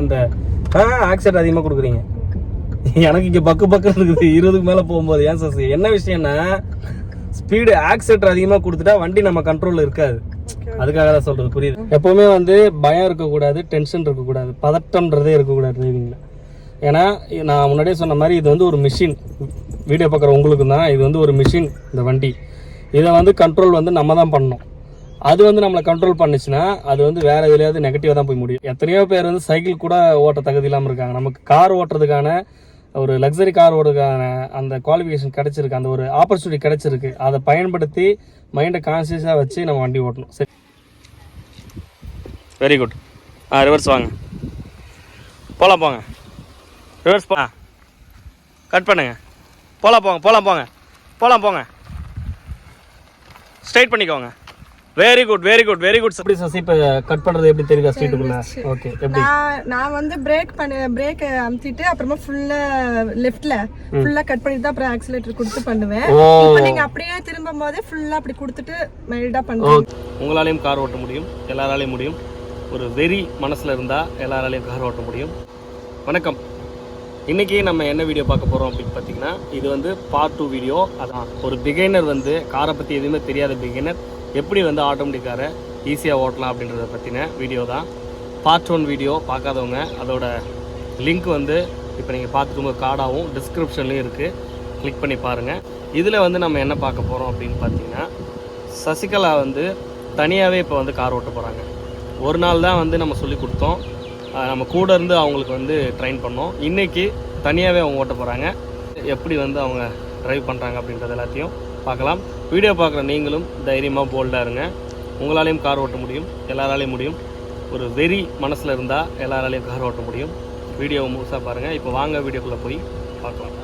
அந்த ஆ ஆக்சிடென்ட் அதிகமாக கொடுக்குறீங்க. எனக்கு இங்கே பக்கு பக்கம் இருக்குது. இருபதுக்கு மேலே போகும்போது. ஏன் சார் என்ன விஷயம்னா ஸ்பீடு ஆக்சிடென்ட் அதிகமாக கொடுத்துட்டா வண்டி நம்ம கண்ட்ரோலில் இருக்காது. அதுக்காக தான் சொல்கிறது புரியுது? எப்போவுமே வந்து பயம் இருக்கக்கூடாது டென்ஷன் இருக்கக்கூடாது. பதட்டம்ன்றதே இருக்கக்கூடாது டிரைவிங்கில் ஏன்னா நான் முன்னாடியே சொன்ன மாதிரி இது வந்து ஒரு மிஷின் வீடியோ பார்க்குற உங்களுக்கு தான். இது வந்து ஒரு மிஷின் இந்த வண்டி. இதை வந்து கண்ட்ரோல் வந்து நம்ம தான் பண்ணணும். அது வந்து நம்மளை கண்ட்ரோல் பண்ணுச்சுன்னா அது வந்து வேற எதுலையாவது நெகட்டிவாக தான் போய் முடியும். எத்தனையோ பேர் வந்து சைக்கிள் கூட ஓட்ட தகுதி இல்லாமல் இருக்காங்க. நமக்கு கார் ஓட்டுறதுக்கான ஒரு லக்ஸரி கார் ஓடுறதுக்கான அந்த குவாலிஃபிகேஷன் கிடைச்சிருக்கு. அந்த ஒரு ஆப்பர்ச்சுனிட்டி கிடைச்சிருக்கு. அதை பயன்படுத்தி மைண்டை கான்சியஸாக வச்சு நம்ம வண்டி ஓட்டணும். சரி. வெரி குட் ஆ ரிவர்ஸ் வாங்க. போகலாம் போங்க. ரிவர்ஸ் போ கட் பண்ணுங்க. போகலாம் போங்க போகலாம் போங்க. போகலாம் போங்க. ஸ்ட்ரைட் பண்ணிக்கோங்க. Very good very good very good எப்படி சசி இப்போ கட் பண்ணுறது எப்படி தெரியுதா ஸ்ட்ரீட்டுக்குள்ள ஓகே எப்படி? நான் நான் வந்து பிரேக் பண்ண பிரேக் அமுத்திட்டு அப்புறமா ஃபுல்லா லெஃப்ட்ல ஃபுல்லா கட் பண்ணிட்டு தான் அப்புறம் ஆக்சிலேட்டர் கொடுத்து பண்ணுவேன். இப்போ நீங்க அப்படியே திரும்பும் போதே ஃபுல்லா அப்படி கொடுத்துட்டு மைல்டா பண்ணுவேன் உங்களாலையும் கார் ஓட்ட முடியும் எல்லாராலையும் முடியும். ஒரு வெறி மனசில் இருந்தால் எல்லாராலையும் கார் ஓட்ட முடியும். வணக்கம். இன்றைக்கி நம்ம என்ன வீடியோ பார்க்க போகிறோம் அப்படின்னு பார்த்தீங்கன்னா இது வந்து பார்ட் டூ வீடியோ அதான் ஒரு பிகைனர் வந்து காரை பற்றி எதுவுமே தெரியாத பிகைனர் எப்படி வந்து ஆட்டோமேட்டிக் காரை ஈஸியாக ஓட்டலாம் அப்படின்றத பற்றின வீடியோ தான். பார்ட் ஒன் வீடியோ பார்க்காதவங்க அதோட லிங்க் வந்து இப்போ நீங்கள் பார்த்துக்கோங்க கார்டாகவும் டிஸ்கிரிப்ஷன்லேயும் இருக்குது கிளிக் பண்ணி பாருங்கள் இதில் வந்து நம்ம என்ன பார்க்க போகிறோம் அப்படின்னு பார்த்தீங்கன்னா சசிகலா வந்து தனியாகவே இப்போ வந்து கார் ஓட்ட போகிறாங்க ஒரு நாள் தான் வந்து நம்ம சொல்லி கொடுத்தோம். நம்ம கூட இருந்து அவங்களுக்கு வந்து ட்ரெயின் பண்ணோம். இன்றைக்கி தனியாகவே அவங்க ஓட்ட போகிறாங்க எப்படி வந்து அவங்க ட்ரைவ் பண்ணுறாங்க அப்படின்றது எல்லாத்தையும் பார்க்கலாம். வீடியோ பார்க்குற நீங்களும் தைரியமாக போல்டாக இருங்க. உங்களாலையும் கார் ஓட்ட முடியும். எல்லாராலையும் முடியும். ஒரு வெறி மனசில் இருந்தால் எல்லாராலையும் கார் ஓட்ட முடியும். வீடியோவை முழுசாக பாருங்கள் இப்போ வாங்க வீடியோக்குள்ளே போய் பார்க்கலாம்.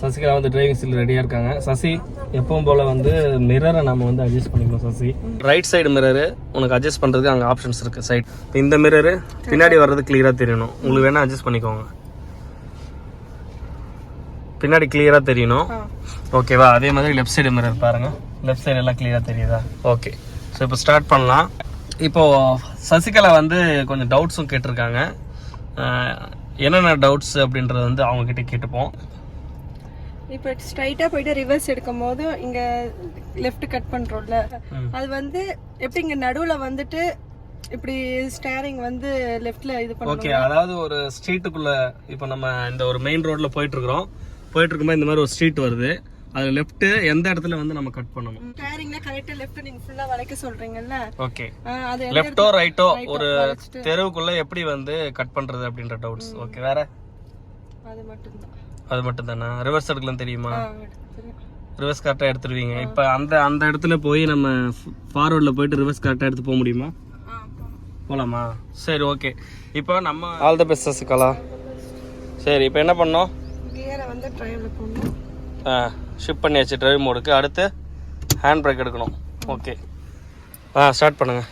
சசிகலா வந்து டிரைவிங் சீல் ரெடியாக இருக்காங்க. சசி எப்பவும் போல் வந்து மிரரை நம்ம வந்து அட்ஜஸ்ட் பண்ணிக்கணும் சசி. ரைட் சைடு மிரரு உனக்கு அட்ஜஸ்ட் பண்ணுறதுக்கு அங்கே ஆப்ஷன்ஸ் இருக்குது சைட் இப்போ இந்த மிரரு பின்னாடி வர்றது கிளியராக தெரியணும். உங்களுக்கு வேணால் அட்ஜஸ்ட் பண்ணிக்கோங்க. பின்னாடி கிளியராக தெரியணும். ஓகேவா அதே மாதிரி லெஃப்ட் சைடு மிரர் பாருங்க. லெஃப்ட் சைடு எல்லாம் கிளியராக தெரியுதா? ஓகே ஸோ இப்போ ஸ்டார்ட் பண்ணலாம். இப்போ சசிகலா வந்து கொஞ்சம் டவுட்ஸும் கேட்டிருக்காங்க. என்னென்ன டவுட்ஸ் அப்படின்றத வந்து அவங்க கிட்ட கேட்டுப்போம். இப்போ ஸ்ட்ரைட்டா போயிட்டு ரிவர்ஸ் எடுக்கும் போது இங்க லெஃப்ட் கட் பண்றோம்ல. அது வந்து எப்படி இங்க நடுவுல வந்துட்டு இப்படி ஸ்டேரிங் வந்து லெஃப்ட்ல இது பண்ணணும் ஓகே அதாவது ஒரு ஸ்ட்ரீட்டுக்குள்ள இப்போ நம்ம இந்த ஒரு மெயின் ரோட்ல போயிட்டு இருக்கிறோம். போயிட்டு இருக்கும்போது இந்த மாதிரி ஒரு ஸ்ட்ரீட் வருது. அது லெஃப்ட் எந்த இடத்துல வந்து நம்ம கட் பண்ணணும்? ஸ்டேரிங்ல கரெக்டா லெஃப்ட் நீங்க ஃபுல்லா வளைக்க சொல்றீங்கல்ல? ஓகே அது எந்த லெஃப்டோ ரைட்டோ ஒரு. தெருவுக்குள்ள எப்படி வந்து கட் பண்றது அப்படின்ற டவுட்ஸ் ஓகே வேற? அது மட்டும்தான். அது மட்டும் தானே ரிவர்ஸ் எடுக்கலாம் தெரியுமா. ரிவர்ஸ் கரெக்டாக எடுத்துருவீங்க. இப்போ அந்த அந்த இடத்துல போய் நம்ம ஃபார்வர்டில் போயிட்டு ரிவர்ஸ் கரெக்டாக எடுத்து போக முடியுமா? ஆ, போலாம். போகலாமா சரி ஓகே இப்போ நம்ம ஆல் த பெஸ்ட் சசிகலா. சரி இப்போ என்ன பண்ணோம்? கியரை வந்து ஷிஃப்ட் பண்ணியாச்சு டிரைவ் மோடுக்கு அடுத்து ஹேண்ட் பிரேக் எடுக்கணும். ஓகே ஆ ஸ்டார்ட் பண்ணுங்க.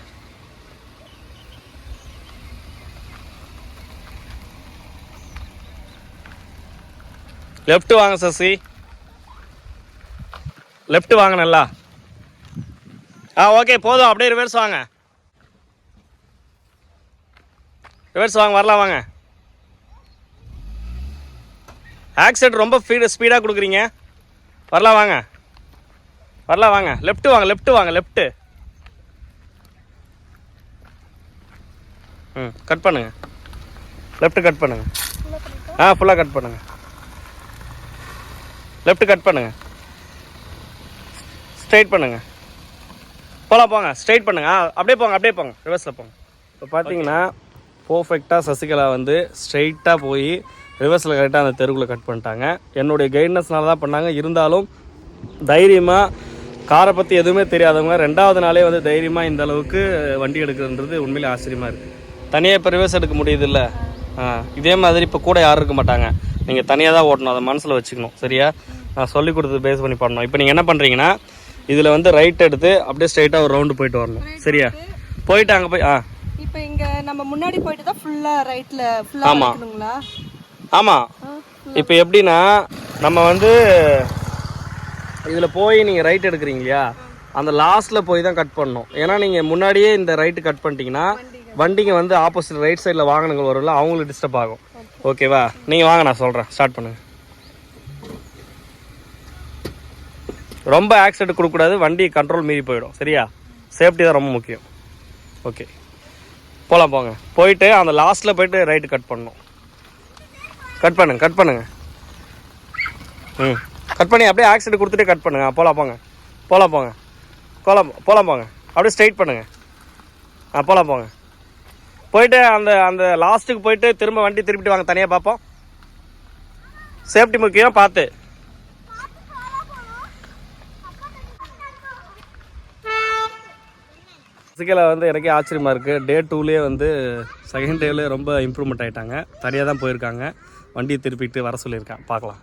லெஃப்ட் வாங்க சசி. லெஃப்ட் வாங்க நல்லா. ஆ ஓகே போதும். அப்படியே ரிவர்ஸ் வாங்க. ரிவர்ஸ் வாங்க வரலாம் வாங்க. ஆக்சிடென்ட் ரொம்ப ஸ்பீடு ஸ்பீடாக கொடுக்குறீங்க. வரலாம் வாங்க. வரலாம் வாங்க. லெஃப்ட்டு வாங்க லெஃப்ட்டு வாங்க லெஃப்ட்டு ம் கட் பண்ணுங்க. லெஃப்ட் கட் பண்ணுங்க. ஆ ஃபுல்லாக கட் பண்ணுங்க. லெஃப்ட் கட் பண்ணுங்க. ஸ்ட்ரைட் பண்ணுங்க. போகலாம் போங்க. ஸ்ட்ரைட் பண்ணுங்க. ஆ அப்படியே போங்க அப்படியே போங்க. ரிவர்ஸில் போங்க. இப்போ பார்த்தீங்கன்னா பர்ஃபெக்டாக சசிகலா வந்து ஸ்ட்ரைட்டாக போய் ரிவர்ஸில் கரெக்டாக அந்த தெருக்குள்ளே கட் பண்ணிட்டாங்க. என்னுடைய கைட்னஸ்னால தான் பண்ணாங்க. இருந்தாலும் தைரியமாக காரை பற்றி எதுவுமே தெரியாதவங்க ரெண்டாவது நாளே வந்து தைரியமாக இந்த அளவுக்கு வண்டி எடுக்கிறதுன்றது உண்மையிலே ஆச்சரியமாக இருக்குது தனியாக இப்போ ரிவர்ஸ் எடுக்க முடியுதுல்ல? இதே மாதிரி இப்போ கூட யாரும் இருக்க மாட்டாங்க. நீங்கள் தனியாக தான் ஓட்டணும். அதை மனசில் வச்சுக்கணும். சரியா? நான் சொல்லி கொடுத்தது பேஸ் பண்ணி பண்ணணும் இப்போ நீங்கள் என்ன பண்ணுறீங்கன்னா இதில் வந்து ரைட் எடுத்து அப்படியே ஸ்ட்ரைட்டாக ஒரு ரவுண்டு போயிட்டு வரணும். சரியா? போயிட்டு அங்கே போய் ஆ. இப்போ இங்க நம்ம முன்னாடி போயிட்டு தான் ஃபுல்லா ரைட்ல ஃபுல்லா ஆமா. வளைக்கணுங்களா ஆமாம் இப்போ எப்படின்னா நம்ம வந்து இதில் போய் நீங்கள் ரைட் எடுக்கிறீங்க இல்லையா? அந்த லாஸ்ட்டில் போய் தான் கட் பண்ணணும். ஏன்னா நீங்கள் முன்னாடியே இந்த ரைட்டு கட் பண்ணிட்டீங்கன்னா வண்டிங்க. வந்து ஆப்போசிட் ரைட் சைடில் வாகனங்கள் வரும்ல அவங்களுக்கு டிஸ்டர்ப் ஆகும். ஓகேவா நீங்கள் வாங்க நான் சொல்கிறேன் ஸ்டார்ட் பண்ணுங்க. ரொம்ப ஆக்சிடென்ட் கொடுக்கக்கூடாது வண்டி கண்ட்ரோல் மீறி போயிடும். சரியா? சேஃப்டி தான் ரொம்ப முக்கியம். ஓகே போகலாம் போங்க. போயிட்டு அந்த லாஸ்ட்டில் போயிட்டு ரைட்டு கட் பண்ணணும். கட் பண்ணுங்க கட் பண்ணுங்க. ம். கட் பண்ணி அப்படியே ஆக்சிடென்ட் கொடுத்துட்டு கட் பண்ணுங்க. போகலாம் போங்க. போகலாம் போங்க. போகலாம் போகலாம் போங்க. அப்படியே ஸ்ட்ரைட் பண்ணுங்க. ஆ போகலாம் போங்க. போயிட்டு அந்த அந்த லாஸ்ட்டுக்கு போயிட்டு திரும்ப வண்டி திருப்பிட்டு வாங்க தனியாக பார்ப்போம் சேஃப்டி முக்கியம் பார்த்து. ஃபிசிக்கலாக வந்து எனக்கே ஆச்சரியமாக இருக்குது டே டூலேயே வந்து செகண்ட் டேலேயே ரொம்ப இம்ப்ரூவ்மெண்ட் ஆகிட்டாங்க தனியாக தான் போயிருக்காங்க. வண்டியை திருப்பிட்டு வர சொல்லியிருக்கேன். பார்க்கலாம்.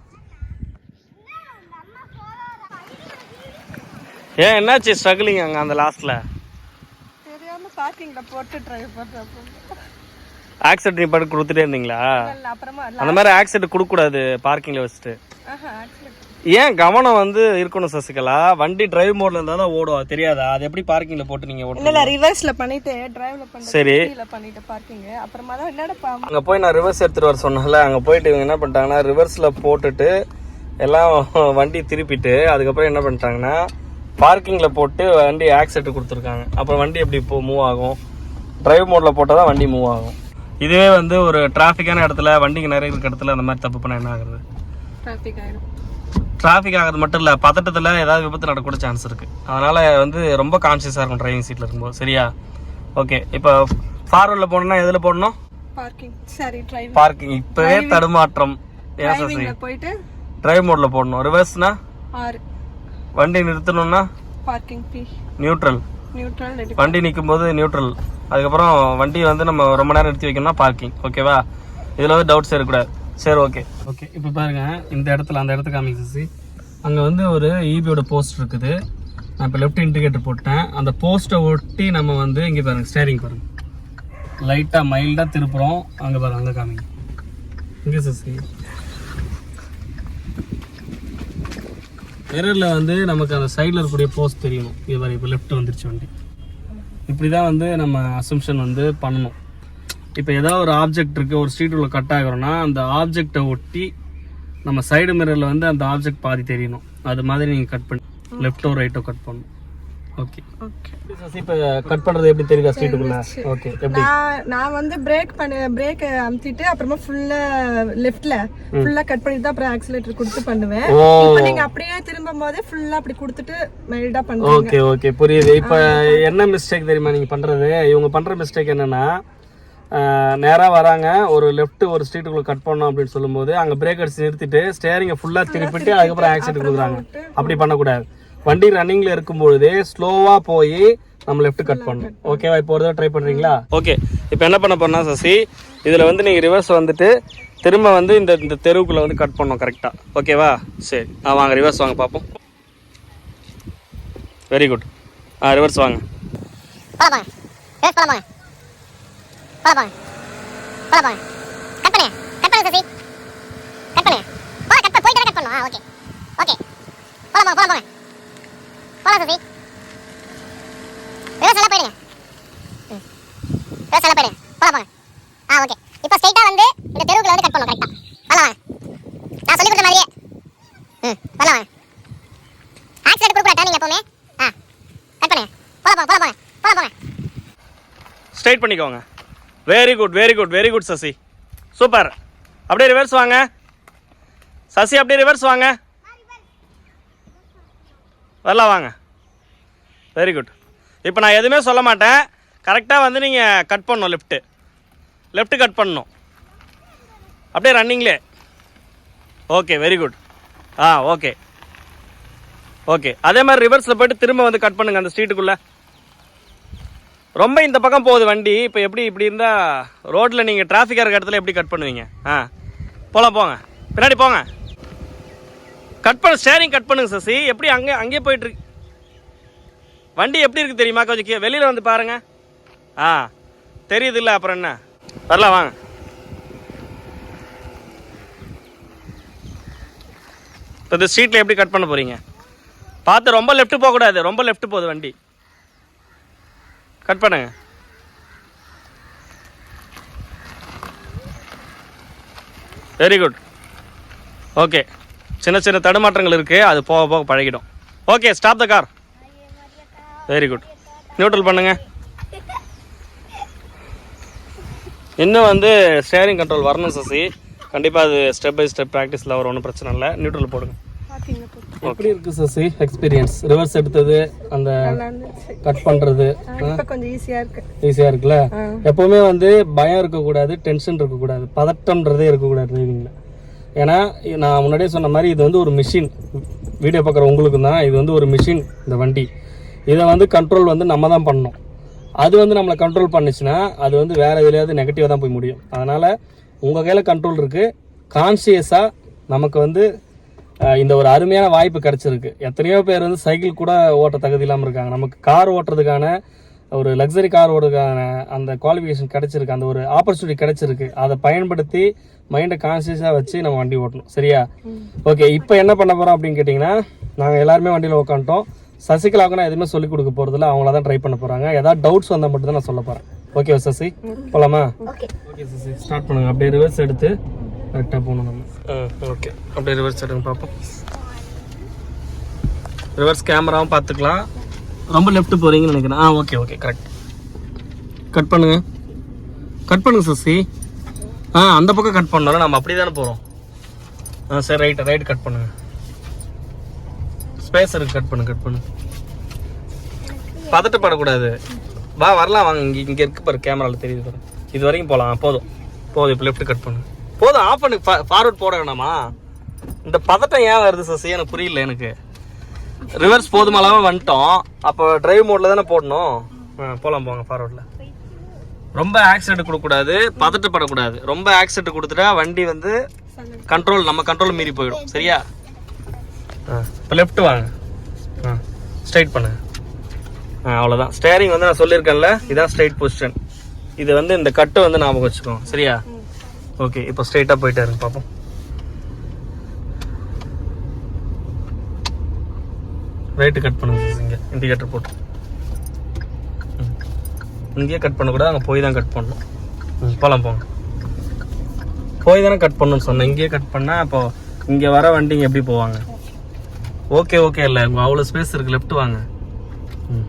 ஏன் என்னாச்சு ஸ்ட்ரகிளிங் அங்கே அந்த லாஸ்ட்டில் தெரியாம பார்க்கிங்ல போட்டு டிரைவ் பண்றப்போ. ஆக்சிடென்ட் நீ பாட்டு கொடுத்துட்டே இருந்தீங்களா? அப்புறமா அந்த மாதிரி ஆக்சிடென்ட் கொடுக்கக்கூடாது பார்க்கிங்கில் வச்சுட்டு. ஏன் கவனம் வந்து இருக்கணும் சசிகலா? வண்டி டிரைவ் மோட்ல இருந்தா தான் ஓடும். தெரியாதா? அது எப்படி பார்க்கிங்ல போட்டு நீங்க இல்ல ஓட்டுங்க இல்ல ரிவர்ஸ்ல பண்ணிட்டு டிரைவ்ல பண்ணிட்டு சரி. பண்ணிட்டு பார்க்கிங் அப்புறமா தான் என்னடா அங்க போய் நான் ரிவர்ஸ் எடுத்துட்டு வர சொன்னேன்ல. அங்க போயிட்டு இவங்க என்ன பண்ணிட்டாங்கன்னா ரிவர்ஸ்ல போட்டுட்டு எல்லாம் வண்டி திருப்பிட்டு அதுக்கப்புறம் என்ன பண்ணிட்டாங்கன்னா பார்க்கிங்ல போட்டு வண்டி ஆக்சிடென்ட் கொடுத்துருக்காங்க. அப்புறம் வண்டி எப்படி இப்போ மூவ் ஆகும்? டிரைவ் மோட்ல போட்டால் தான் வண்டி மூவ் ஆகும். இதுவே வந்து ஒரு டிராஃபிக்கான இடத்துல வண்டிக்கு நிறைய இருக்க இடத்துல அந்த மாதிரி தப்பு பண்ண என்ன ஆகுறது? டிராபிக் ஆயிடும் டிராஃபிக் ஆகிறது மட்டும் இல்லை பதட்டத்தில் ஏதாவது விபத்து நடக்கூட சான்ஸ் இருக்குது அதனால் வந்து ரொம்ப கான்சியஸாக இருக்கும் டிரைவிங் சீட்டில் இருக்கும்போது. சரியா? ஓகே இப்போ ஃபார்வர்டில் போகணுன்னா எதில் போடணும் பார்க்கிங் சரி டிரைவ் பார்க்கிங் இப்போவே தடுமாற்றம். போயிட்டு டிரைவ் மோடில் போடணும் ரிவர்ஸ்னா ஆறு. வண்டி நிறுத்தணும்னா? பார்க்கிங் பி நியூட்ரல் நியூட்ரல் வண்டி நிற்கும் போது நியூட்ரல் அதுக்கப்புறம் வண்டி வந்து நம்ம ரொம்ப நேரம் நிறுத்தி வைக்கணும்னா பார்க்கிங் ஓகேவா இதில் வந்து டவுட்ஸ் இருக்கக்கூடாது சரி ஓகே ஓகே இப்போ பாருங்க இந்த இடத்துல அந்த இடத்துக்கு காமிங்க சசி அங்கே வந்து ஒரு ஈபியோட போஸ்ட் இருக்குது. நான் இப்போ லெஃப்ட் இண்டிகேட்டர் போட்டேன் அந்த போஸ்ட்டை ஒட்டி நம்ம வந்து இங்கே பாருங்க ஸ்டேரிங் பாருங்க. லைட்டாக மைல்டாக திருப்புறோம். அங்கே பாருங்க அங்கே காமிங்க. இங்கே சிசி மிரரில் வந்து நமக்கு அந்த சைடில் இருக்கக்கூடிய போஸ்ட் தெரியணும். இது மாதிரி இப்போ லெஃப்ட் வந்துருச்சு வண்டி. இப்படி தான் வந்து நம்ம அசம்ஷன் வந்து பண்ணணும். இப்போ ஏதாவது ஒரு ஆப்ஜெக்ட் இருக்குது ஒரு ஸ்ட்ரீட் உள்ள கட் ஆகிறோம்னா அந்த ஆப்ஜெக்டை ஒட்டி நம்ம சைடு மிரரில் வந்து அந்த ஆப்ஜெக்ட் பாதி தெரியணும். அது மாதிரி நீங்கள் கட் பண்ணி லெஃப்ட்டோ ரைட்டோ கட் பண்ணணும். ஓகே ஓகே இப்போ கட் பண்ணுறது எப்படி தெரியுதா ஸ்ட்ரீட்டுக்குள்ள ஓகே எப்படி? நான் வந்து பிரேக் பண்ண பிரேக் அமுத்திட்டு அப்புறமா ஃபுல்லா லெஃப்ட்ல ஃபுல்லா கட் பண்ணிட்டு தான் அப்புறம் ஆக்சிலேட்டர் கொடுத்து பண்ணுவேன். இப்போ நீங்க அப்படியே திரும்பும் போது ஃபுல்லா அப்படி கொடுத்துட்டு மைல்டா பண்ணுவீங்க. ஓகே ஓகே புரியுது. இப்போ என்ன மிஸ்டேக் தெரியுமா நீங்கள் பண்ணுறது இவங்க பண்ணுற மிஸ்டேக் என்னென்னா நேராக வராங்க. ஒரு லெஃப்ட் ஒரு ஸ்ட்ரீட்டுக்குள்ள கட் பண்ணோம் அப்படின்னு சொல்லும்போது அங்கே பிரேக் அடிச்சு நிறுத்திட்டு ஸ்டேரிங்கை ஃபுல்லாக திருப்பிட்டு அதுக்கப்புறம் ஆக்சிடென்ட் கொடுக்குறாங்க. அப்படி பண்ணக்கூடாது. வண்டி ரன்னிங்கில் இருக்கும்பொழுதே ஸ்லோவாக போய் நம்ம லெஃப்ட் கட் பண்ணணும். ஓகேவா இப்போ ஒரு தடவை ட்ரை பண்ணுறீங்களா ஓகே இப்போ என்ன பண்ண போறோம்னா சசி இதில் வந்து நீங்கள் ரிவர்ஸ் வந்துட்டு திரும்ப வந்து இந்த இந்த தெருவுக்குள்ளே வந்து கட் பண்ணோம் கரெக்டாக ஓகேவா சரி. ஆ வாங்க ரிவர்ஸ் வாங்க பார்ப்போம். வெரி குட் ஆ ரிவர்ஸ் வாங்க. போல போங்க போல போங்க கட் பண்ணுங்க கட் பண்ணுங்க சசி. கட் பண்ணுங்க போல கட் பண்ண. போயிட்டு கட் பண்ணணும் ஆ ஓகே ஓகே போல போங்க போல போங்க போல சசி. வேற எல்லாம் போயிடுங்க. வேற ரிவர்ஸ் போயிடுங்க. போல போங்க ஆ ஓகே இப்போ ஸ்ட்ரைட்டா வந்து இந்த தெருவுக்குள்ள வந்து கட் பண்ணணும் கரெக்டா வரலாம் வாங்க நான் சொல்லி கொடுத்த மாதிரியே. ம் வரலாம் வாங்க ஆக்சிடென்ட் கொடுக்க டர்னிங் எப்பவுமே? ஆ. கட் பண்ணுங்க போல போங்க போல போங்க போல போங்க ஸ்ட்ரைட் பண்ணிக்கோங்க. Very good very good very good Sasi. Super அப்படியே ரிவர்ஸ் வாங்க. சசி அப்படியே ரிவர்ஸ் வாங்க. வரலாம் வாங்க. வெரி குட் இப்போ நான் எதுவுமே சொல்ல மாட்டேன். கரெக்டாக வந்து நீங்கள் கட் பண்ணணும் லெஃப்ட்டு லெஃப்ட்டு கட் பண்ணணும். அப்படியே ரன்னிங்லே ஓகே வெரி குட் ஆ ஓகே ஓகே அதே மாதிரி ரிவர்ஸில் போய்ட்டு திரும்ப வந்து கட் பண்ணுங்கள் அந்த ஸ்ட்ரீட்டுக்குள்ளே ரொம்ப இந்த பக்கம் போகுது வண்டி. இப்போ எப்படி இப்படி இருந்தால் ரோட்டில் நீங்கள் டிராஃபிக்காக இருக்க இடத்துல எப்படி கட் பண்ணுவீங்க? ஆ போகலாம் போங்க. பின்னாடி போங்க. கட் பண்ண ஸ்டேரிங் கட் பண்ணுங்க சசி. எப்படி அங்கே அங்கேயே போயிட்டுருக்கு வண்டி எப்படி இருக்குது தெரியுமா? கொஞ்சம் கே வெளியில் வந்து பாருங்கள் ஆ தெரியுது இல்லை அப்புறம் என்ன? வரலாம் வாங்க. இப்போ இந்த ஸ்ட்ரீட்டில் எப்படி கட் பண்ண போகிறீங்க பார்த்து ரொம்ப லெஃப்ட் போகக்கூடாது. ரொம்ப லெஃப்ட் போகுது வண்டி. கட் பண்ணுங்க. வெரி குட் ஓகே சின்ன சின்ன தடுமாற்றங்கள் இருக்குது அது போக போக பழகிடும். Okay stop the car very good neutral பண்ணுங்கள் இன்னும் வந்து ஸ்டேரிங் கண்ட்ரோல் வரணும் சசி. கண்டிப்பாக அது ஸ்டெப் பை ஸ்டெப் ப்ராக்டிஸில் வரும். ஒன்றும் பிரச்சனை இல்லை. நியூட்ரல் போடுங்க. எப்படி இருக்குது சசி? எக்ஸ்பீரியன்ஸ் ரிவர்ஸ் எடுத்தது அந்த கட் இப்ப கொஞ்சம் ஈஸியா இருக்கு. ஈஸியாக இருக்குல்ல. எப்போவுமே வந்து பயம் இருக்கக்கூடாது டென்ஷன் இருக்கக்கூடாது. பதட்டம்ன்றதே இருக்கக்கூடாது டிரைவிங்கில் ஏன்னா நான் முன்னாடியே சொன்ன மாதிரி இது வந்து ஒரு மிஷின் வீடியோ பார்க்குற உங்களுக்கு தான். இது வந்து ஒரு மிஷின் இந்த வண்டி. இதை வந்து கண்ட்ரோல் வந்து நம்ம தான் பண்ணணும். அது வந்து நம்மளை கண்ட்ரோல் பண்ணுச்சுன்னா அது வந்து வேறு எதுலையாவது நெகட்டிவாக தான் போய் முடியும். அதனால் உங்கள் கையில் கண்ட்ரோல் இருக்குது கான்சியஸாக நமக்கு வந்து இந்த ஒரு அருமையான வாய்ப்பு கிடைச்சிருக்கு. எத்தனையோ பேர் வந்து சைக்கிள் கூட ஓட்ட தகுதி இல்லாமல் இருக்காங்க. நமக்கு கார் ஓட்டுறதுக்கான ஒரு லக்ஸரி கார் ஓடுறதுக்கான அந்த குவாலிஃபிகேஷன் கிடைச்சிருக்கு. அந்த ஒரு ஆப்பர்ச்சுனிட்டி கிடைச்சிருக்கு. அதை பயன்படுத்தி மைண்டை கான்சியஸாக வச்சு நம்ம வண்டி ஓட்டணும். சரியா? ஓகே இப்போ என்ன பண்ண போகிறோம் அப்படின்னு கேட்டிங்கன்னா நாங்கள் எல்லாருமே வண்டியில் உட்காந்துட்டோம் சசிகலாவுக்கு நான் எதுவுமே சொல்லிக் கொடுக்க போகிறதில்ல அவங்கள தான் ட்ரை பண்ண போகிறாங்க ஏதாவது டவுட்ஸ் வந்தால் மட்டும் தான் நான் சொல்ல போகிறேன் ஓகே சசி? போகலாமா ஓகே ஓகே சசி. ஸ்டார்ட் பண்ணுங்க. அப்படியே ரிவர்ஸ் எடுத்து கரெக்டாக போகணும் நம்ம. ஓகே. அப்படியே ரிவர்ஸ் எடுங்க பார்ப்போம். ரிவர்ஸ் கேமராவும் பார்த்துக்கலாம். ரொம்ப லெஃப்ட் போகிறீங்கன்னு நினைக்கிறேன். ஆ ஓகே ஓகே கரெக்ட் கட் பண்ணுங்க. கட் பண்ணுங்க சசி. ஆ அந்த பக்கம் கட் பண்ணோம்ல நம்ம அப்படி தானே போகிறோம் ஆ சரி ரைட் ரைட் கட் பண்ணுங்க. ஸ்பேஸ் இருக்கு கட் பண்ணு கட் பண்ணு பதட்டப்படக்கூடாது. வா வரலாம் வாங்க. இங்கே இங்கே இருக்கு பாரு கேமராவில் தெரியுது பாரு. இது வரைக்கும் போகலாம். போதும். போதும் இப்போ லெஃப்ட் கட் பண்ணு போதும் ஆஃப் பண்ணு. ஃபார்வர்ட் போட வேணாமா? இந்த பதட்டம் ஏன் வருது சசி? எனக்கு புரியல எனக்கு. ரிவர்ஸ் போதுமாலாம வந்துட்டோம். அப்போ டிரைவ் மோட்ல தானே போடணும்? ஆ, போங்க ஃபார்வர்டில் ரொம்ப ஆக்சிடென்ட் கொடுக்கக்கூடாது பதட்டப்படக்கூடாது. ரொம்ப ஆக்சிடென்ட் கொடுத்துட்டா வண்டி வந்து கண்ட்ரோல் நம்ம கண்ட்ரோல் மீறி போயிடும். சரியா? இப்போ லெஃப்ட் வாங்க. ஆ ஸ்ட்ரைட் பண்ணுங்க ஆ அவ்வளோதான் ஸ்டேரிங் வந்து நான் சொல்லியிருக்கேன்ல இதான் ஸ்ட்ரைட் பொசிஷன் இது வந்து இந்த கட்டு வந்து ஞாபகம் வச்சுக்கோங்க சரியா? ஓகே இப்போ ஸ்ட்ரைட்டாக போயிட்டே இருங்க பார்ப்போம் ரைட்டு கட் பண்ணுங்க இங்கே இண்டிகேட்டர் போட்டு. இங்கேயே கட் பண்ணக்கூடாது அங்கே போய் தான் கட் பண்ணணும். போகலாம் போங்க. போய் தானே கட் பண்ணணும்னு சொன்னேன். இங்கேயே கட் பண்ணால் அப்போ இங்கே வர வண்டிங்க எப்படி போவாங்க? ஓகே ஓகே இல்லை அவ்வளோ ஸ்பேஸ் இருக்குது லெஃப்ட் வாங்க. ம்.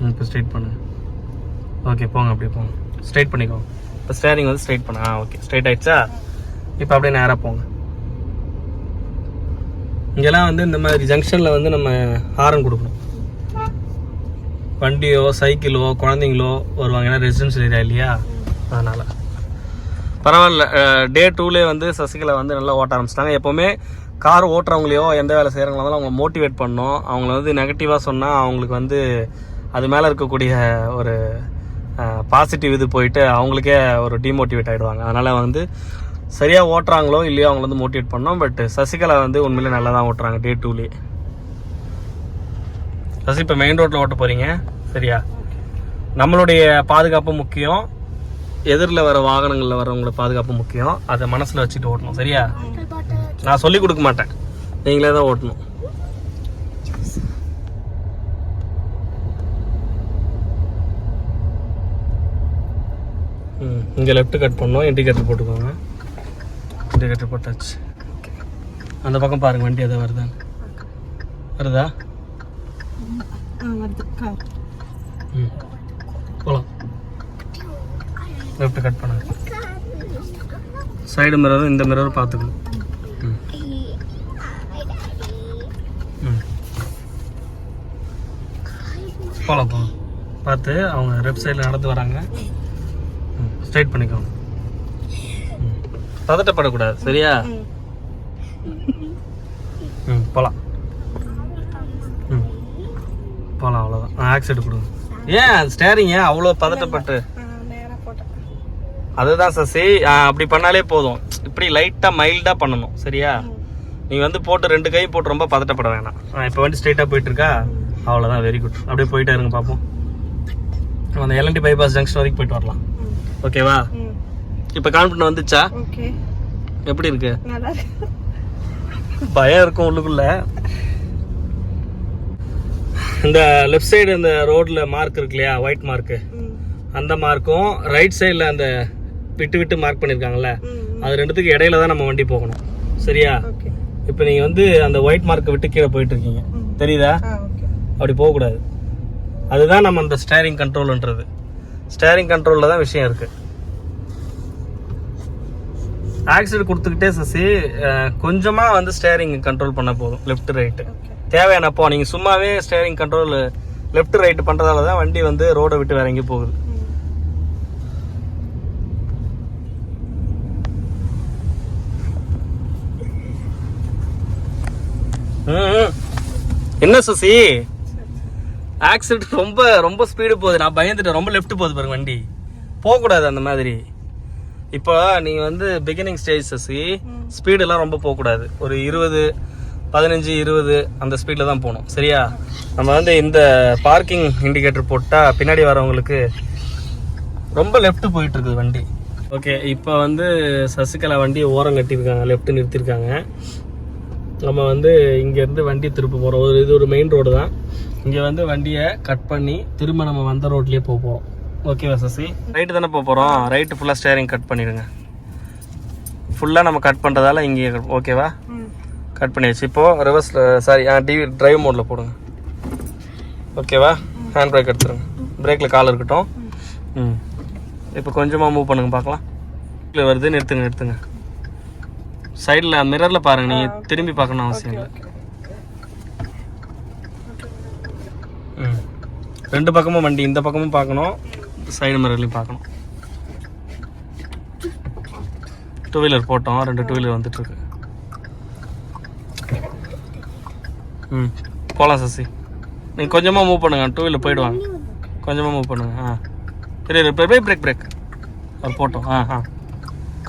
ம் இப்போ ஸ்ட்ரைட் பண்ணுங்க. ஓகே போங்க அப்படியே போங்க. ஸ்ட்ரைட் பண்ணிக்கோங்க. இப்போ ஸ்டேரிங் வந்து ஸ்ட்ரைட் பண்ண. ஆ ஓகே ஸ்ட்ரைட் ஆயிடுச்சா? இப்போ அப்படியே நேராக போங்க. இங்கெல்லாம் வந்து இந்த மாதிரி ஜங்ஷனில் வந்து நம்ம ஹாரன் கொடுக்கணும். வண்டியோ சைக்கிளோ குழந்தைங்களோ வருவாங்க. ஏன்னா ரெசிடென்ஷியல் ஏரியா இல்லையா? அதனால். பரவாயில்ல. டே டூலே வந்து சசிகலா வந்து நல்லா ஓட்ட ஆரம்பிச்சிட்டாங்க. எப்போவுமே கார் ஓட்டுறவங்களையோ எந்த வேலை செய்கிறவங்களோ இருந்தாலும் அவங்க மோட்டிவேட் பண்ணோம் அவங்கள வந்து நெகட்டிவாக சொன்னால் அவங்களுக்கு வந்து அது மேலே இருக்கக்கூடிய ஒரு பாசிட்டிவ் இது போயிட்டு அவங்களுக்கே ஒரு டிமோட்டிவேட் ஆகிடுவாங்க அதனால் வந்து சரியாக ஓட்டுறாங்களோ இல்லையோ அவங்கள வந்து மோட்டிவேட் பண்ணோம். பட் சசிகலா வந்து உண்மையிலே நல்லா தான் ஓட்டுறாங்க டே டூலேயே சசி இப்போ மெயின் ரோட்டில் ஓட்ட போகிறீங்க சரியா? நம்மளுடைய பாதுகாப்பு முக்கியம். எதிரில் வர வாகனங்களில் வரவங்கள பாதுகாப்பு முக்கியம். அதை மனசில் வச்சுட்டு ஓட்டணும். சரியா? நான் சொல்லி கொடுக்க மாட்டேன். நீங்களே தான் ஓட்டணும். இங்கே லெஃப்ட் கட் பண்ணோம் இண்டிகேட்டர் போட்டுக்கோங்க. இண்டிகேட்டர் போட்டாச்சு. அந்த பக்கம் பாருங்க வண்டி எதாவது வருதான்னு வருதா? வருது. ம். போகலாம் லெஃப்ட் கட் பண்ணுங்க. சைடு மிரரும் இந்த மிரரும் பார்த்துக்கணும். போகலாம் போகலாம் பார்த்து அவங்க லெஃப்ட் சைடில் நடந்து வராங்க. ஸ்ட்ரைட் பண்ணிக்கோங்க பதட்டப்படக்கூடாது சரியா? ம். ம் போகலாம் ம் போகலாம் அவ்வளோதான் ஆக்சிடென்ட் கொடுங்க. ஏன் ஸ்டேரிங் ஏன்? அவ்வளோ பதட்டப்பட்டு. அதுதான் சசி அப்படி பண்ணாலே போதும். இப்படி லைட்டாக மைல்டாக பண்ணணும் சரியா? நீ வந்து போட்டு ரெண்டு கையும் போட்டு ரொம்ப பதட்டப்பட வேணாம். இப்போ வந்து ஸ்ட்ரைட்டாக போயிட்டு இருக்கா அவ்வளோதான் வெரி குட் அப்படியே போயிட்டே இருங்க பார்ப்போம் அந்த எல்என்டி பைபாஸ் ஜங்ஷன் வரைக்கும் போயிட்டு வரலாம். ஓகேவா? இப்போ கான்ஃபிடன்ட் வந்துச்சா? ஓகே. எப்படி இருக்கு? பயம் இருக்கும் உள்ளுக்குள்ள. இந்த லெஃப்ட் சைடு இந்த ரோட்ல மார்க் இருக்கு இல்லையா? ஒயிட் மார்க்கு ம். அந்த மார்க்கும் ரைட் சைடில் அந்த விட்டு விட்டு மார்க் பண்ணியிருக்காங்கல்ல அது ரெண்டுத்துக்கு இடையில தான் நம்ம வண்டி போகணும். சரியா? இப்போ நீங்கள் வந்து அந்த ஒயிட் மார்க்கை விட்டு கீழே போயிட்டு இருக்கீங்க. தெரியுதா? அப்படி போகக்கூடாது. அதுதான் நம்ம அந்த ஸ்டேரிங் கண்ட்ரோல்ன்றது ஸ்டேரிங் கண்ட்ரோலில் தான் விஷயம் இருக்குது ஆக்சிடென்ட் கொடுத்துக்கிட்டே சசி கொஞ்சமாக வந்து ஸ்டேரிங் கண்ட்ரோல் பண்ண போதும் லெஃப்ட் ரைட்டு தேவையானப்போ நீங்கள் சும்மாவே ஸ்டேரிங் கண்ட்ரோல் லெஃப்ட் ரைட்டு பண்ணுறதால தான் வண்டி வந்து ரோடை விட்டு வேற எங்கேயும் போகுது. என்ன சசி? ஆக்சிடென்ட் ரொம்ப ரொம்ப ஸ்பீடு போகுது. நான் பயந்துட்டேன். ரொம்ப லெஃப்ட் போகுது பாருங்க வண்டி. போகக்கூடாது அந்த மாதிரி. இப்போ நீங்கள் வந்து பிகினிங் ஸ்டேஜ் சசி ஸ்பீடெல்லாம் ரொம்ப போகக்கூடாது. ஒரு இருபது பதினஞ்சு இருபது அந்த ஸ்பீடில் தான் போகணும். சரியா? நம்ம வந்து இந்த பார்க்கிங் இண்டிகேட்டர் போட்டால் பின்னாடி வரவங்களுக்கு ரொம்ப லெஃப்ட் போயிட்டு இருக்குது வண்டி. ஓகே இப்போ வந்து சசிகலா வண்டி ஓரம் கட்டியிருக்காங்க. லெஃப்ட் நிறுத்தியிருக்காங்க. நம்ம வந்து இங்கேருந்து வண்டி திருப்ப போகிறோம் ஒரு இது ஒரு மெயின் ரோடு தான். இங்கே வந்து வண்டியை கட் பண்ணி திரும்ப நம்ம வந்த ரோட்லேயே போக போகிறோம் ஓகேவா சசி? ரைட்டு தானே போக போகிறோம் ரைட்டு ஃபுல்லாக ஸ்டேரிங் கட் பண்ணிடுங்க. ஃபுல்லாக நம்ம கட் பண்ணுறதால இங்கே ஓகேவா கட் பண்ணியாச்சு. இப்போது ரிவர்ஸ் சாரி டிவி டிரைவ் மோடில் போடுங்க. ஓகேவா ஹேண்ட் பிரேக் எடுத்துருங்க. பிரேக்கில் கால் இருக்கட்டும். ம். இப்போ கொஞ்சமாக மூவ் பண்ணுங்க பார்க்கலாம். இல்லை வருது நிறுத்துங்க நிறுத்துங்க. சைடில் மிரரில் பாருங்க நீ திரும்பி பார்க்கணும் அவசியம் இல்லை ம் ரெண்டு பக்கமும் வண்டி இந்த பக்கமும் பார்க்கணும் சைடு மிரர்லையும் பார்க்கணும். டூ வீலர் போட்டோம் ரெண்டு டூ வீலர் வந்துட்டு இருக்கு ம் போகலாம் சசி. நீங்கள் கொஞ்சமாக மூவ் பண்ணுங்க டூ வீலர் போயிடுவாங்க. கொஞ்சமாக மூவ் பண்ணுங்க ஆ. சரி பிரேக் பிரேக் பிரேக் அவர் போட்டோம் ஆ ஆ.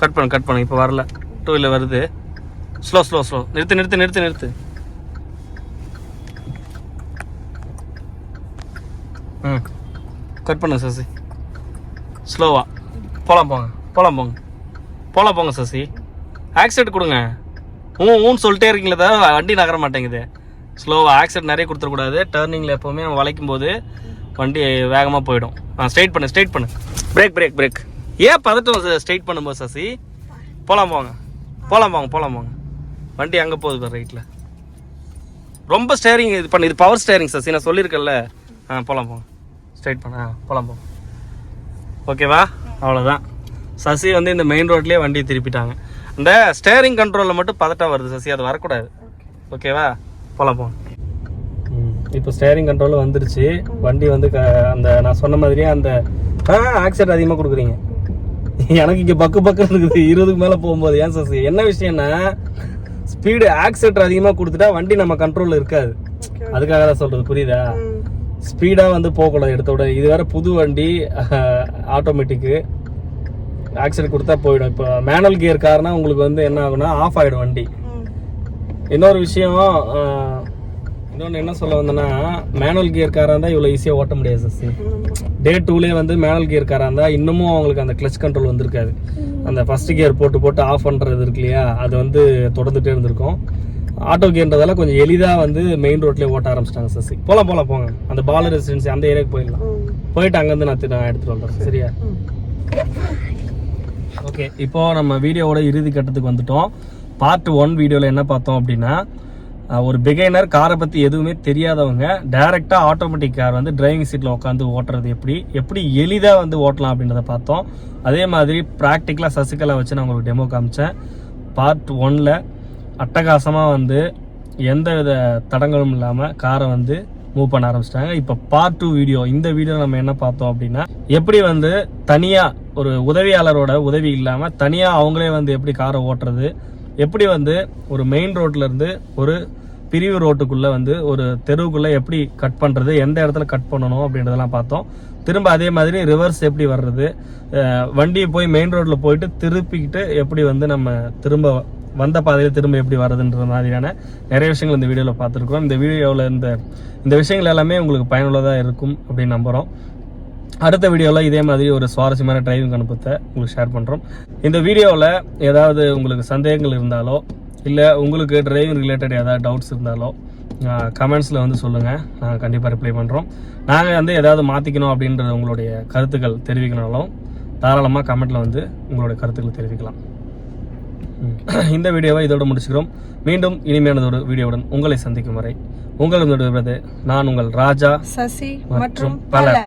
கட் பண்ணு கட் பண்ணு இப்போ வரல. டூ வீலர் வருது. ஸ்லோ ஸ்லோ ஸ்லோ நிறுத்து நிறுத்து நிறுத்து நிறுத்து. ம். கட் பண்ணு சசி. ஸ்லோவா போகலாம் போங்க போகலாம் போங்க. போகலாம் போங்க சசி. ஆக்சிடென்ட் கொடுங்க. ஊ ஊன்னு சொல்லிட்டே இருக்கீங்களே தவிர வண்டி நகர மாட்டேங்குது. ஸ்லோவாக ஆக்சிடென்ட் நிறைய கொடுத்துடக்கூடாது. டேர்னிங்கில் எப்போவுமே நம்ம வளைக்கும் போது வண்டி வேகமாக போயிடும். ஆ ஸ்ட்ரைட் பண்ணு ஸ்ட்ரைட் பண்ணு. பிரேக் பிரேக் பிரேக் ஏன் பதட்டம் ஸ்ட்ரைட் பண்ணும்போது சசி. போகலாம் போங்க. போகலாம் போங்க போகலாம் போங்க. வண்டி அங்கே போகுது பாரு ரைட்டில் ரொம்ப ஸ்டேரிங் இது பண்ணு இது பவர் ஸ்டேரிங் சசி. நான் சொல்லியிருக்கேன்ல. ஆ போகலாம் போங்க. ஸ்ட்ரைட் பண்ண போகலாம் போங்க ஓகேவா அவ்வளோதான் சசி வந்து இந்த மெயின் ரோட்லேயே வண்டியை திருப்பிட்டாங்க. இந்த ஸ்டேரிங் கண்ட்ரோலில் மட்டும் பதட்டம் வருது சசி அது வரக்கூடாது. ஓகேவா போகலாம் போங்க இப்போ ஸ்டேரிங் கண்ட்ரோலில் வந்துருச்சு. வண்டி வந்து க அந்த நான் சொன்ன மாதிரியே அந்த ஆ ஆக்சிடென்ட் அதிகமாக கொடுக்குறீங்க. எனக்கு இங்கே பக்கு பக்கம் இருக்குது. இருபதுக்கு மேலே போகும்போது ஏன் சசி? என்ன விஷயம்னா ஸ்பீடு ஆக்சிடென்ட் அதிகமாக கொடுத்துட்டா வண்டி நம்ம கண்ட்ரோலில் இருக்காது. அதுக்காக தான் சொல்கிறது புரியுதா? ஸ்பீடாக வந்து போகக்கூடாது எடுத்த உடனே. இது வேறு புது வண்டி ஆட்டோமேட்டிக்கு ஆக்சிடென்ட் கொடுத்தா போயிடும். இப்போ மேனுவல் கியர் கார்னா உங்களுக்கு வந்து என்ன ஆகுனா ஆஃப் ஆகிடும் வண்டி. இன்னொரு விஷயம் இன்னொன்று என்ன சொல்ல வந்தேன்னா மேனுவல் கியர் காராக இருந்தால் இவ்வளோ ஈஸியாக ஓட்ட முடியாது சசி டே டூலே வந்து மேனுவல் கியர் காராக இருந்தால் இன்னமும் அவங்களுக்கு அந்த கிளச் கண்ட்ரோல் வந்திருக்காது. அந்த ஃபர்ஸ்ட் கியர் போட்டு போட்டு ஆஃப் பண்ணுறது இருக்கு இல்லையா? அது வந்து தொடர்ந்துகிட்டே இருந்திருக்கும். ஆட்டோ கியர்ன்றதால கொஞ்சம் எளிதாக வந்து மெயின் ரோட்லேயே ஓட்ட ஆரம்பிச்சிட்டாங்க சசி. போகலாம் போகலாம் போங்க. அந்த பால் ரெசிடென்சி அந்த ஏரியாவுக்கு போயிடலாம். போயிட்டு அங்கேருந்து நான் நான் எடுத்துகிட்டு வந்துடுறேன். சரியா? ஓகே இப்போ நம்ம வீடியோவோட இறுதி கட்டத்துக்கு வந்துட்டோம். பார்ட் ஒன் வீடியோவில் என்ன பார்த்தோம் அப்படின்னா ஒரு பிகைனர் காரை பற்றி எதுவுமே தெரியாதவங்க டைரெக்டாக ஆட்டோமேட்டிக் கார் வந்து டிரைவிங் சீட்டில் உட்காந்து ஓட்டுறது எப்படி எப்படி எளிதாக வந்து ஓட்டலாம் அப்படின்றத பார்த்தோம். அதே மாதிரி ப்ராக்டிக்கலாக சசிகலா வச்சு நான் உங்களுக்கு டெமோ காமிச்சேன். பார்ட் ஒன்ல அட்டகாசமாக வந்து எந்த வித தடங்களும் இல்லாமல் காரை வந்து மூவ் பண்ண ஆரம்பிச்சிட்டாங்க. இப்போ பார்ட் டூ வீடியோ இந்த வீடியோ நம்ம என்ன பார்த்தோம் அப்படின்னா எப்படி வந்து தனியாக ஒரு உதவியாளரோட உதவி இல்லாமல் தனியாக அவங்களே வந்து எப்படி காரை ஓட்டுறது எப்படி வந்து ஒரு மெயின் ரோட்லேருந்து ஒரு பிரிவு ரோட்டுக்குள்ளே வந்து ஒரு தெருவுக்குள்ளே எப்படி கட் பண்ணுறது எந்த இடத்துல கட் பண்ணணும் அப்படின்றதெல்லாம் பார்த்தோம். திரும்ப அதே மாதிரி ரிவர்ஸ் எப்படி வர்றது வண்டியை போய் மெயின் ரோட்டில் போயிட்டு திருப்பிக்கிட்டு எப்படி வந்து நம்ம திரும்ப வந்த பாதையில் திரும்ப எப்படி வர்றதுன்ற மாதிரியான நிறைய விஷயங்கள் இந்த வீடியோவில் பார்த்துருக்கோம் இந்த வீடியோவில் இந்த இந்த விஷயங்கள் எல்லாமே உங்களுக்கு பயனுள்ளதாக இருக்கும் அப்படின்னு நம்புகிறோம் அடுத்த வீடியோவில் இதே மாதிரி ஒரு சுவாரஸ்யமான டிரைவிங் அனுபவத்தை உங்களுக்கு ஷேர் பண்ணுறோம் இந்த வீடியோவில் ஏதாவது உங்களுக்கு சந்தேகங்கள் இருந்தாலோ இல்லை உங்களுக்கு டிரைவிங் ரிலேட்டட் ஏதாவது டவுட்ஸ் இருந்தாலோ கமெண்ட்ஸில் வந்து சொல்லுங்கள் நாங்கள் கண்டிப்பாக ரிப்ளை பண்ணுறோம் நாங்கள் வந்து ஏதாவது மாற்றிக்கணும் அப்படின்றது உங்களுடைய கருத்துக்கள் தெரிவிக்கணாலும் தாராளமாக கமெண்ட்டில் வந்து உங்களுடைய கருத்துக்களை தெரிவிக்கலாம். இந்த வீடியோவை இதோட முடிச்சுக்கிறோம் மீண்டும் இனிமையானதோட வீடியோவுடன் உங்களை சந்திக்கும் வரை உங்களிடம் நான் உங்கள் ராஜா சசி மற்றும் மற்றும் பல. பல